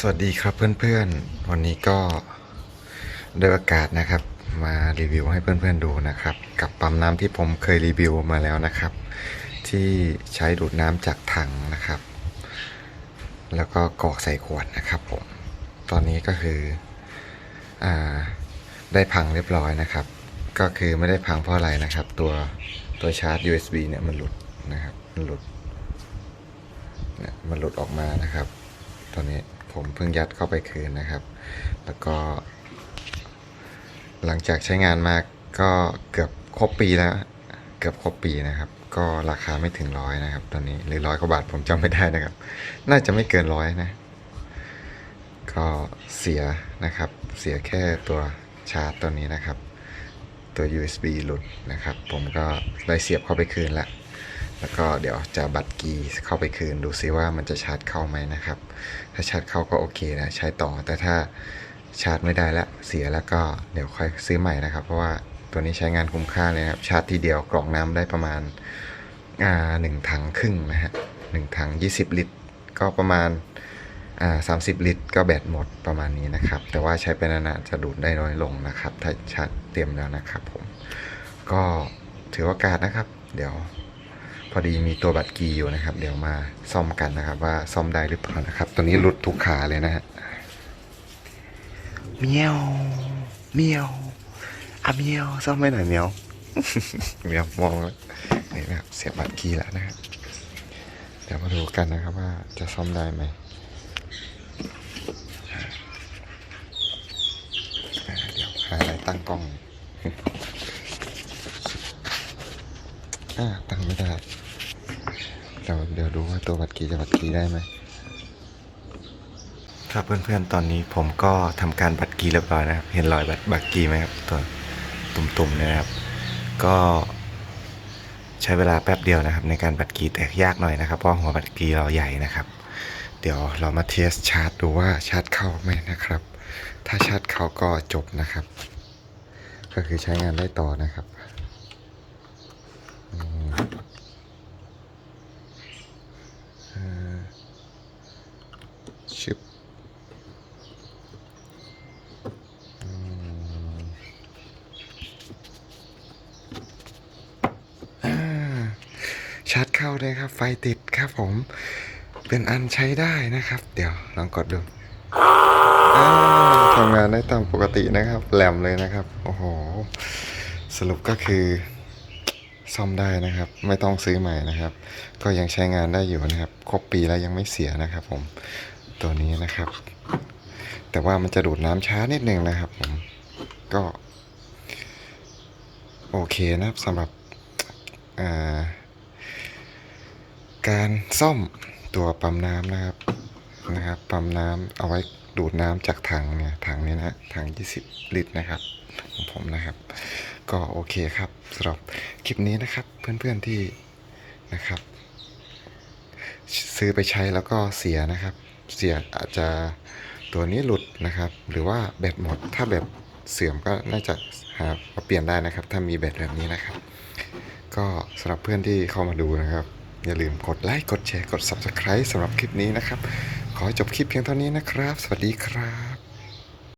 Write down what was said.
สวัสดีครับเพื่อนๆ วันนี้ก็ได้โอกาสนะครับ มารีวิวให้เพื่อนๆดูนะครับ กับปั๊มน้ำที่ผมเคยรีวิวมาแล้วนะครับ ที่ใช้ดูดน้ำจากถังนะครับ แล้วก็กรอกใส่ขวดนะครับผม ตอนนี้ก็คืออได้พังเรียบร้อยนะครับ ก็คือไม่ได้พังเพราะอะไรนะครับ ตัวตัวชาร์จ USB เนี่ยมันหลุดนะครับ มันหลุดเนี่ยมันหลุดออกมานะครับ ตอนนี้ ผมเพิ่งยัดเข้าไปคืนนะครับ แล้วก็ หลังจากใช้งานมาก็เกือบครบปีแล้ว เกือบครบปีนะครับ ก็ราคาไม่ถึงร้อยนะครับตอนนี้หรือร้อยกว่าบาทผมจำไม่ได้นะครับ น่าจะไม่เกินร้อยนะ ก็เสียนะครับ เสียแค่ตัวชาร์จตัวนี้นะครับ ตัว USB หลุดนะครับ ผมก็ได้เสียบเข้าไปคืนและ แล้วก็เดี๋ยวจะบัตรกีเข้าไปคืนดูซิว่ามันจะชาร์จเข้าไหมนะครับ ถ้าชาร์จเข้าก็โอเคนะใช้ต่อ แต่ถ้าชาร์จไม่ได้แล้วเสียแล้วก็เดี๋ยวค่อยซื้อใหม่นะครับ เพราะว่าตัวนี้ใช้งานคุ้มค่าเลยครับ ชาร์จทีเดียวกรอกน้ำได้ประมาณอ่าหนึ่งถังครึ่งนะฮะหนึ่งถัง 20 ลิตร ก็ประมาณอ่าสามสิบลิตร ก็แบตหมดประมาณนี้นะครับ แต่ว่าใช้ไปนานๆจะดูดได้น้อยลงนะครับ ถ้าชาร์จเต็มแล้วนะครับผมก็ถือโอกาสนะครับ เดี๋ยว อดีมีตัวบัตรกีอยู่นะครับ เดี๋ยวมาซ่อมกันนะครับ ว่าซ่อมได้หรือเปล่านะครับตัวนี้หลุดทุกขาเลยนะฮะเมียวเมียวอะเมียวซ่อมไม่หน่อยเมียวเมียวมองแล้วนี่นะครับเสียบบัตรกีแล้วนะครับเดี๋ยวมาดูกันนะครับว่าจะซ่อมได้ไหมอ่าเดี๋ยวหาอะไรตั้งกล้อง อ่าตั้งไม่ได้เดี๋ยวเดี๋ยวดูว่าตัวบัตรกีจะบัตรกีได้ไหมครับเพื่อนๆตอนนี้ผมก็ทำการบัตรกีเรียบร้อยนะครับ เห็นรอยบัตรบัตรกีไหมครับตัวตุ่มๆนยนะครับ ก็ใช้เวลาแป๊บเดียวนะครับ ในการบัตรกีแต่ยากหน่อยนะครับเพราะหัวบัตรกีเราใหญ่นะครับ เดี๋ยวเรามาเทสชาร์จดูว่าชาร์จเข้าไหมนะครับ ถ้าชาร์จเข้าก็จบนะครับ ก็คือใช้งานได้ต่อนะครับ ชึบอืมอ่าชาร์จเข้าเลยครับ ไฟติดครับผม เป็นอันใช้ได้นะครับ เดี๋ยวลองกดดูทำงานได้ตามปกตินะครับ แหลมเลยนะครับ โอ้โห สรุปก็คือซ่อมได้นะครับ ไม่ต้องซื้อใหม่นะครับ ก็ยังใช้งานได้อยู่นะครับ ครบปีแล้วยังไม่เสียนะครับผม ตัวนี้นะครับ แต่ว่ามันจะดูดน้ำช้านิดนึงนะครับผมก็ โอเคนะครับสำหรับาการซ่อมตัวปั๊มน้ำนะครับนะครับปั๊มน้ำเอาไว้ดูดน้ำจากถังเนี่ยถังนี้นะถัง 20 ลิตรนะครับของผมนะครับ ก็โอเคครับสำหรับคลิปนี้นะครับ เพื่อนๆที่นะครับ ซื้อไปใช้แล้วก็เสียนะครับ เสียอาจจะตัวนี้หลุดนะครับ หรือว่าแบตหมด ถ้าแบตเสื่อมก็น่าจะหามาเปลี่ยนได้นะครับ ถ้ามีแบตแบบนี้นะครับ ก็สำหรับเพื่อนที่เข้ามาดูนะครับ อย่าลืมกดไลค์กดแชร์กด Subscribe สำหรับคลิปนี้นะครับ ขอจบคลิปเพียงเท่านี้นะครับ สวัสดีครับ